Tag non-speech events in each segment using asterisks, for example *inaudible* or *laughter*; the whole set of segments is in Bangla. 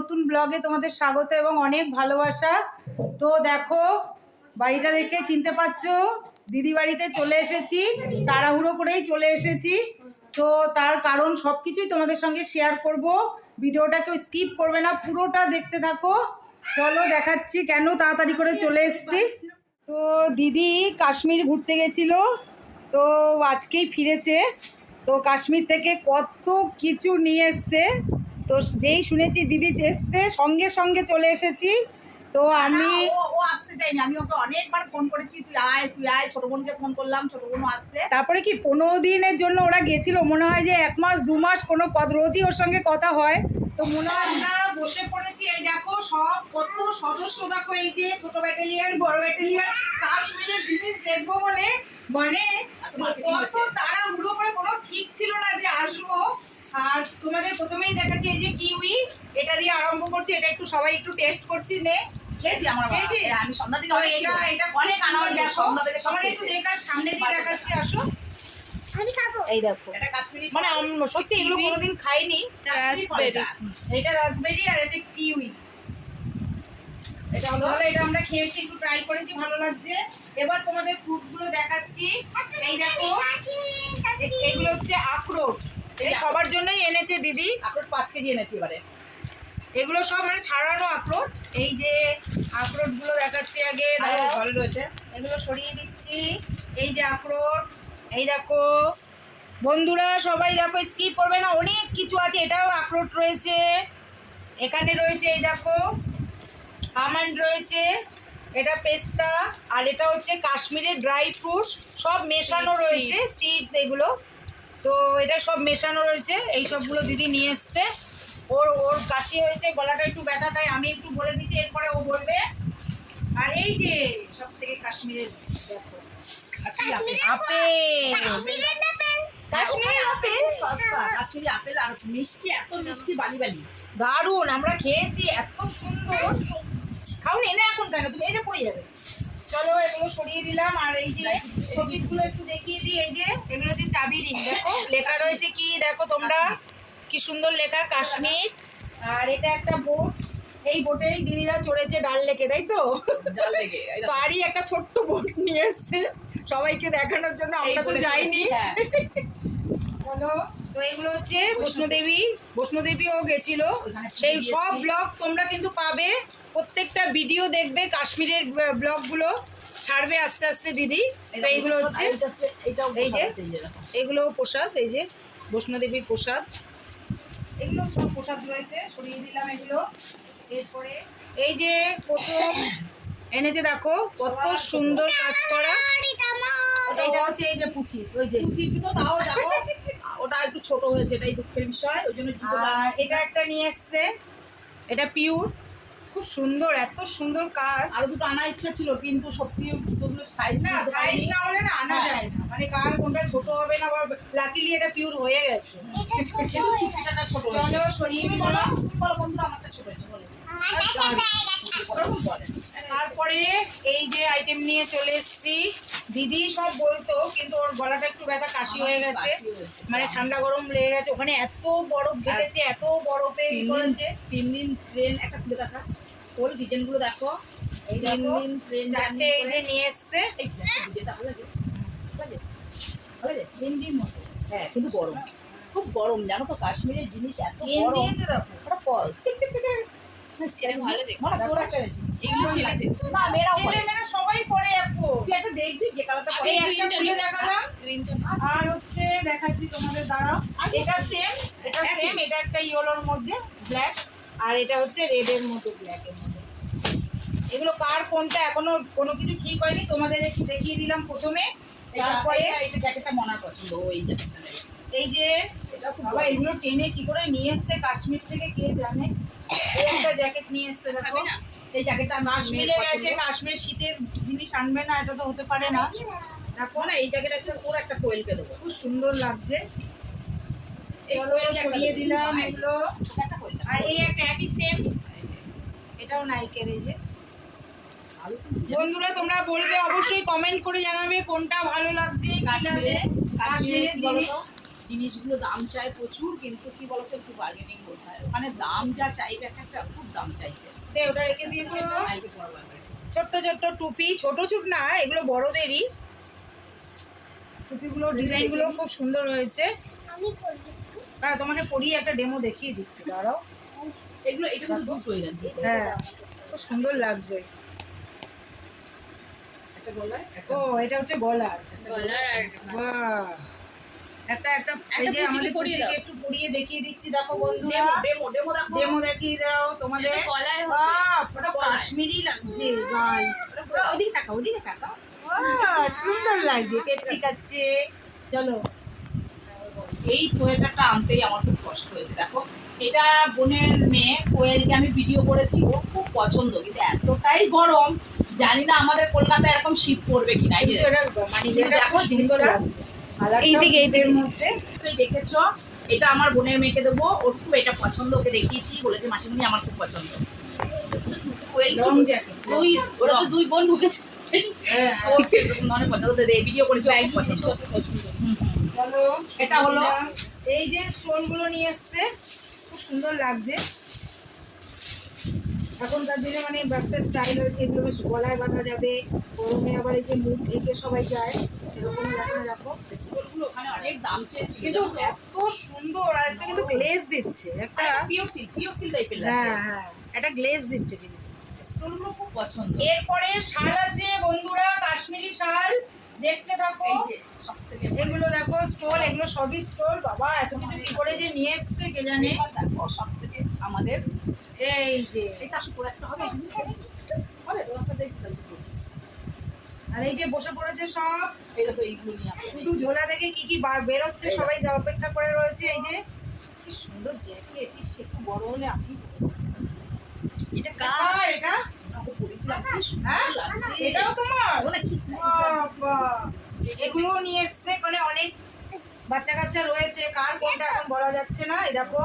নতুন ব্লগে তোমাদের স্বাগত এবং অনেক ভালোবাসা। তো দেখো, বাড়িটা দেখে চিনতে পারছ, দিদি বাড়িতে চলে এসেছি, তাড়াহুড়ো করেই চলে এসেছি। তো তার কারণ সব কিছুই তোমাদের সঙ্গে শেয়ার করব। ভিডিওটা কেউ স্কিপ করবে না, পুরোটা দেখতে থাকো। চলো দেখাচ্ছি কেন তাড়াতাড়ি করে চলে এসেছি। তো দিদি কাশ্মীর ঘুরতে গেছিল, তো আজকেই ফিরেছে। তো কাশ্মীর থেকে কত কিছু নিয়ে এসছে। তো যেই শুনেছি দিদি এসছে সঙ্গে সঙ্গে চলে এসেছি। তো আমি ও আসতে চাইনি আমি ওকে অনেকবার ফোন করেছি তুই আয় তুই আয়। ছোট বোনকে ফোন করলাম ছোট বোনও আসছে। তারপরে কি পনেরো দিনের জন্য ওরা গেছিল? মনে হয় যে এক মাস দু মাস কোনো কত রোজই ওর সঙ্গে কথা হয়। তো মনে হয় আমরা বসে পড়েছি এই দেখো সব কত সদস্য দেখো এই যে ছোট ব্যাটালিয়ান বড় ব্যাটালিয়ান কাশ্মীরের জিনিস দেখব বলে মানে কত তারা হুড়ো করে কোনো ঠিক ছিল না যে আসব আর তোমাদের প্রথমেই দেখাচ্ছি এই যে কিউই এটা দিয়ে আরম্ভ করছি এটা একটু সবাই একটু টেস্ট করছি নে। খেয়েছি আমার। খেয়েছি? হ্যাঁ, আমি সন্ধ্যা থেকে অনেক এটা এটা অনেক আনাজ সন্ধ্যা থেকে সবাই একটু দেখার সামনে দিয়ে দেখাচ্ছি আসো। আমি খাব। এই দেখো। এটা কাশ্মীরি মানে সত্যি এগুলো কোনোদিন খাইনি। এটা। এটা রাসবেরি আর এটা কিউই এটা হলো এটা আমরা খেয়েছি একটু ট্রাই করেছি ভালো লাগছে। এবার তোমাদের ফ্রুটসগুলো দেখাচ্ছি। এই দেখো। এগুলো হচ্ছে আখরোট। এই সবার জন্যই এনেছে দিদি। আপনার পাঁচ কেজি এনেছি এবারে। এগুলো সব মানে ছাড়ানো আখরোট। এই যে আখরোটগুলো দেখাচ্ছি আগে ঘরে রয়েছে। এগুলো সরিয়ে দিচ্ছি। এই যে আখরোট এই দেখো। বন্ধুরা সবাই দেখো স্কিপ করবে না অনেক কিছু আছে এটাও আখরোট রয়েছে। এখানে রয়েছে এই দেখো আমন্ড রয়েছে এটা পেস্তা আর এটা হচ্ছে কাশ্মীরের ড্রাই ফ্রুটস সব মেশানো রয়েছে সিডস এগুলো। তো এটা সব মেশানো রয়েছে এই সবগুলো দিদি নিয়ে এসছে। ওর ওর কাশি হয়েছে গলাটা একটু ব্যথা তাই আমি একটু বলে দিচ্ছি এরপরে ও বলবে। আর এই যে সব থেকে কাশ্মীরের দেখো। আপেল। আপেল। কাশ্মীরের আপেল? সস্তা। কাশ্মীরি আপেল আর মিষ্টি এত মিষ্টি বালি বালি দারুণ আমরা খেয়েছি এত সুন্দর। খাও না এখন কেন? তুমি এটা পড়ে যাবে। চলো এগুলো সরিয়ে দিলাম। আর এই যে সবজিগুলো একটু দেখিয়ে দিই এই যে এগুলো হচ্ছে চাবি রিং দেখো? লেখা রয়েছে কি দেখো তোমরা? কি সুন্দর লেখা কাশ্মীর। আর এটা একটা বোট। এই বোটেই দিদিরা চড়েছে ডাল লেকে তাই তো? ডাল বাড়ি একটা ছোট্ট বোট নিয়ে এসছে। সবাইকে দেখানোর জন্য আমরা তো যাইনি। হ্যাঁ। *laughs* চলো তো এগুলো হচ্ছে বৈষ্ণোদেবী বৈষ্ণোদেবীও গেছিল। সেই সব ব্লগ তোমরা কিন্তু পাবে। প্রত্যেকটা ভিডিও দেখবে কাশ্মীরের ব্লগগুলো ছাড়বে আস্তে আস্তে দিদি। তো এইগুলো হচ্ছে এই যে? দেখো। এগুলো প্রসাদ এই যে বৈষ্ণোদেবীর প্রসাদ। এগুলো সব প্রসাদ রয়েছে সরিয়ে দিলাম এগুলো। এরপরে এই যে প্রথম এনেছে দেখো কত সুন্দর কাজ করা। এইটা হচ্ছে এই যে পুচি। ওই যে। চিপি তো তাও ওটা একটু ছোট হয়েছে এটাই দুঃখের বিষয় ওই জন্য জুতো এটা একটা নিয়ে এসছে। এটা পিওর খুব সুন্দর এত সুন্দর কাজ। আরও দুটো আনার ইচ্ছা ছিল কিন্তু সত্যি জুতোগুলোর সাইজ না সাইজ না হলে না আনা হ্যাঁ। যায় না। মানে কার কোনটা ছোট হবে না আবার লাকিলি এটা পিওর হয়ে গেছে। কিন্তু চুটিটা ছোট হয়েছে চলো সরিয়ে বলো বলো বন্ধুরা আমারটা ছোট হয়েছে বলো। ওরকম বলে। তারপরে এই যে আইটেম নিয়ে চলে এসেছি। দিদি সব বলতো কিন্তু ওর গলাটা একটু ব্যথা কাশি হয়ে গেছে। মানে ঠান্ডা গরম লেগে গেছে। ওখানে এত বরফ ঘেটেছে এত বরফে ই তিন দিন করেছে? তিন দিন ট্রেন একটা খুলে দেখা। ওর ডিজাইনগুলো দেখো। এই তিন দিন ট্রেন চারটে এই যে নিয়ে এসছে। তিন দিন মতো। হ্যাঁ কিন্তু গরম। খুব গরম জানো তো? কাশ্মীরের জিনিস এত গরম। ফলস *laughs* মানে এগুলো ছেলেদের। না মেয়েরাও ছেলে মেয়েরা সবাই পরে এখন। তুই একটা দেখবি যে কালারটা পরে একটা খুলে দেখালাম। আর হচ্ছে দেখাচ্ছি তোমাদের দাঁড়াও। এটা সেম এটা সেম এটা একটা ইয়েলোর মধ্যে ব্ল্যাক আর এটা হচ্ছে রেডের মধ্যে ব্ল্যাকের মধ্যে। এগুলো কার কোনটা এখনও কোনো কিছু ঠিক হয়নি? তোমাদের একটু দেখিয়ে দিলাম প্রথমে। তারপরে এই যে জ্যাকেটটা মনার পছন্দ। ওই জ্যাকেটটা এই যে বাবা এগুলো টেনে কি করে নিয়ে এসছে? কাশ্মীর থেকে কে জানে? একটা জ্যাকেট নিয়ে এসছে দেখো। এই জ্যাকেটটা কাশ্মীরে গেছে কাশ্মীর শীতের জিনিস আনবে না এটা তো হতে পারে না। দেখো না এই জ্যাকেট একটা তোর একটা কোয়েলকে দেবো। খুব সুন্দর লাগছে। দিলাম এগুলো। আর এই একটা একই সেম এটাও নাইকের এই যে। বন্ধুরা তোমরা বলবে অবশ্যই কমেন্ট করে জানাবে কোনটা ভালো লাগছে কাশ্মীরে কাশ্মীরের জিনিস? জিনিসগুলো দাম চায় প্রচুর কিন্তু কি বলতো একটু বার্গেনিং করতে হয়। ওখানে দাম যা চাইবে এক একটা খুব দাম চাইছে। ওটা রেখে দিয়ে ছোট্ট ছোট্ট টুপি ছোট ছোট না এগুলো বড়দেরই। টুপিগুলো ডিজাইনগুলো খুব সুন্দর হয়েছে। হ্যাঁ তোমাকে পরিয়ে একটা ডেমো দেখিয়ে দিচ্ছি দাঁড়াও। এগুলো এটা কিন্তু দুটো। হ্যাঁ খুব সুন্দর লাগছে। ও এটা হচ্ছে গলার। গলার আর বাহ। একটা একটা এই যে আমাদের পুচিকে একটু পরিয়ে দেখিয়ে দিচ্ছি দেখো বন্ধুরা। ডেমো ডেমো দেখো। ডেমো দেখিয়ে দাও তোমাদের। বাহ পুরো কাশ্মীরি লাগছে গাল পুরো ওদিকে তাকাও ওদিকে তাকাও। সুন্দর লাগছে পেপসি খাচ্ছে। চলো। এই সোয়েটারটা আনতেই আমার খুব কষ্ট হয়েছে দেখো। এটা বোনের মেয়ে কোয়েলকে আমি ভিডিও করেছি ও খুব পছন্দ কিন্তু এতটাই গরম জানি না আমাদের কলকাতায় এরকম শীত পড়বে কিনা মানে দেখো জিনিসটা। লাগছে। এইদিকে, এইদিকে। মধ্যে। নিশ্চয়ই দেখেছ এটা আমার বোনের মেয়েকে দেবো। ওর খুব এটা পছন্দ ওকে দেখিয়েছি। বলেছে মাসিমণি আমার খুব পছন্দ। কোয়েল কি? Long jacket. দুই ওরা তো দুই বোন ঢুকেছে। হ্যাঁ। পছন্দ ভিডিও করেছি পছন্দ। এটা হলো এই যে স্টোনগুলো নিয়ে এসছে খুব সুন্দর লাগছে। এখনকার দিনে মানে একটা স্টাইল হয়েছে এগুলো বেশ গলায় বাঁধা যাবে গরমে আবার এই যে মুখ ঢেকে সবাই যায় এরকম দেখো দেখো স্কুলগুলো ওখানে অনেক দাম কিন্তু এত সুন্দর আর একটা কিন্তু গ্লেজ দিচ্ছে একটা পিওর পিওর টাইপের লাগছে। হ্যাঁ হ্যাঁ একটা গ্লেজ দিচ্ছে কিন্তু। স্টোনগুলো খুব পছন্দ। এরপরে শাল আছে বন্ধুরা কাশ্মীরি শাল দেখতে থাকো। এগুলো দেখো স্টোল এগুলো সবই স্টোল। বাবা এত কিছু কি করে যে নিয়ে এসছে কে জানে? এবার সব থেকে আমাদের এই যে। এটা শুকুর একটা হবে হবে তো দেখতে আর এই যে বসে পড়েছে সব। শুধু ঝোলা থেকে কি কি বার বেরোচ্ছে সবাই অপেক্ষা করে রয়েছে এই যে। কি সুন্দর জ্যাকেট সে একটু বড় হলে আপনি এটা কার? এটা? হ্যাঁ। এটাও তোমার? এগুলো নিয়ে এসছে মানে অনেক বাচ্চা কাচ্চা রয়েছে। কার কোনটা এখন বলা যাচ্ছে না এই দেখো।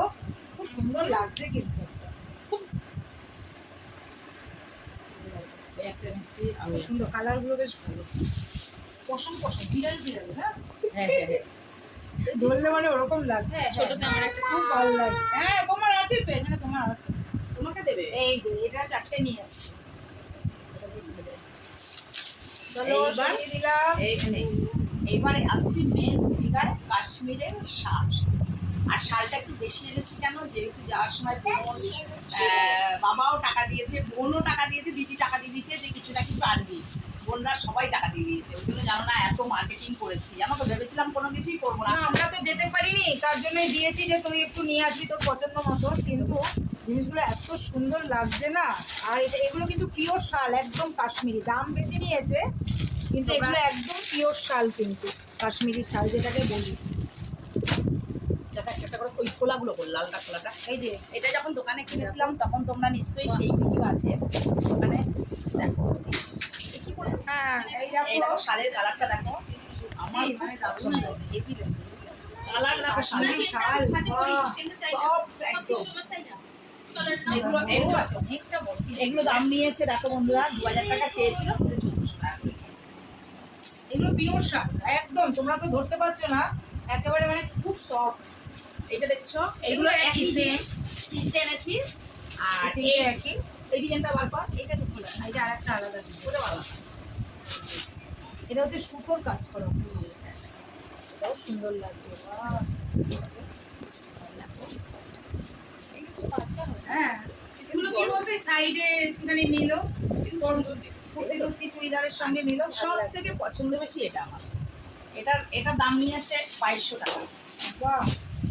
খুব সুন্দর লাগছে কিন্তু। একটা আর সুন্দর কালার বেশ ভালো। পশম পশম বিড়াল বিড়াল হ্যাঁ? হ্যাঁ, হ্যাঁ, হ্যাঁ। ধরলে মানে ওরকম লাগছে। ছোট আমার একটা খুব ভালো লাগছে। হ্যাঁ তোমার আছে তো এখানে তোমার আছে। তোমাকে দেবে? এই যে এটা চারটে নিয়ে আসছে। এইবার? এবারে আসছি মেন ভূমিকার কাশ্মীরের শাল আর শালটা একটু বেশি এনেছি কেন? যেহেতু যাওয়ার সময় বোন বাবাও টাকা দিয়েছে বোনও টাকা দিয়েছে দিদি টাকা দিয়ে দিয়েছে যে কিছু না কিছু আনবি। বোনরা সবাই টাকা দিয়ে দিয়েছে। ওই জন্য জানো না এত মার্কেটিং করেছি। জানো তো ভেবেছিলাম কোনো কিছুই করব না। আমরা তো যেতে পারিনি তার জন্যই দিয়েছি যে তুই একটু নিয়ে আসবি তোর পছন্দ মতো। কিন্তু জিনিসগুলো এত সুন্দর লাগছে না। আর এটা এগুলো কিন্তু পিওর শাল একদম কাশ্মীরি। দাম বেশি নিয়েছে কিন্তু এগুলো একদম পিওর শাল কিন্তু কাশ্মীরি শাল যেটাকে বলি। করে ওই কর লালটা এই যে এটা যখন দোকানে কিনেছিলাম তখন তোমরা নিশ্চয়ই সেই ভিডিও আছে। ওখানে দেখো এ কি বলে? এই এই দেখো দেখো শালের কালারটা দেখো। আমার এই মানে পছন্দ। কালার দেখো শালের শাল সব একদম। এগুলো এগুলো আছে অনেকটা এগুলো দাম নিয়েছে দেখো বন্ধুরা দু হাজার টাকা চেয়েছিল কিন্তু চোদ্দশো টাকা এগুলো পিওর শাল একদম তোমরা তো ধরতে পারছ না। একেবারে মানে খুব সফট এটা দেখছ? এগুলো একই জিনিস। তিনটে এনেছি। আর এই একই। এই ডিজাইনটা বার কর। এটা তো খোলা এটা আরেকটা আলাদা জিনিস। ওটা ভালো। এটা হচ্ছে সুতোর কাজ করা। এটাও সুন্দর লাগছে। বাহ। হ্যাঁ। এগুলো কি বলতে সাইডে একটুখানি নিল? চুড়িদারের সঙ্গে নিল। সব থেকে পছন্দ বেশি এটা আমার। এটার এটার দাম নিয়েছে বাইশশো টাকা। বাহ।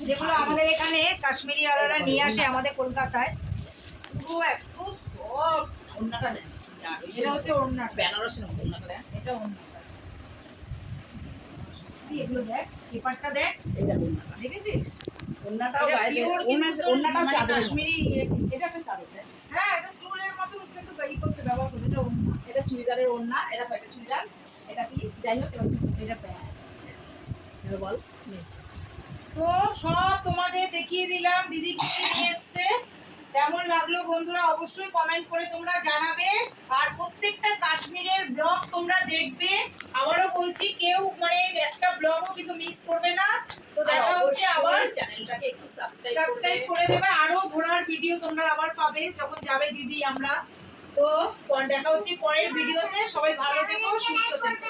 যেগুলো আমাদের এখানে কাশ্মীরি আলাদা নিয়ে আসে আমাদের কলকাতায়। পুরো এত অন্যটা দেন এটা হচ্ছে বেনারসের অন্যটা এটা এগুলো দেখ পেপারটা অন্যটা এটা মানে চাদর। কাশ্মীরি কাশ্মীরি এটা একটা চাদর হ্যাঁ। এটা মতো করতে ব্যবহার এটা অন্য এটা চুড়িদারের ওড়না এটা একটা চুড়িদার এটা পিস যাই হোক এটা প্যান্ট। এবার বল। তো সব তোমাদের দেখিয়ে দিলাম দিদি কি নিয়ে এসছে। কেমন লাগল বন্ধুরা অবশ্যই কমেন্ট করে তোমরা জানাবে। আর প্রত্যেকটা কাশ্মীরের ব্লগ তোমরা দেখবে। আবারও বলছি কেউ মানে একটা ব্লগও কিন্তু মিস করবে না। তো দেখা হচ্ছে আবার। চ্যানেলটাকে একটু সাবস্ক্রাইব সাবস্ক্রাইব করে দেবে। আরও ঘোরার ভিডিও তোমরা আবার পাবে যখন যাবে দিদি আমরা। তো দেখা হচ্ছে পরের ভিডিওতে সবাই ভালো থেকো সুস্থ থেকো।